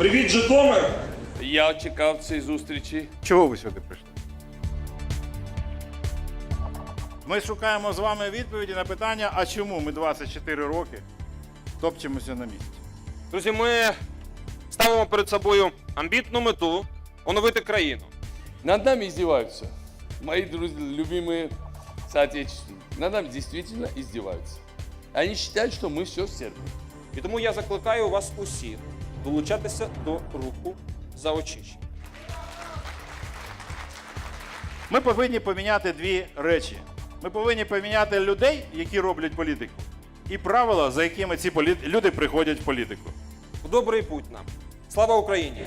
Привіт, Житомир! Я чекав цієї зустрічі. Чого ви сюди прийшли? Ми шукаємо з вами відповіді на питання, а чому ми 24 роки топчемося на місці. Друзі, ми ставимо перед собою амбітну мету оновити країну. Над нами издеваются. Мои друзья, любимые соотечественники. Над нами действительно издеваются. Они считают, что мы все стерпим. І тому я закликаю вас усіх долучатися до руху за очищення. Ми повинні поміняти дві речі. Ми повинні поміняти людей, які роблять політику, і правила, за якими ці полі- люди приходять в політику. Добрий путь нам. Слава Україні!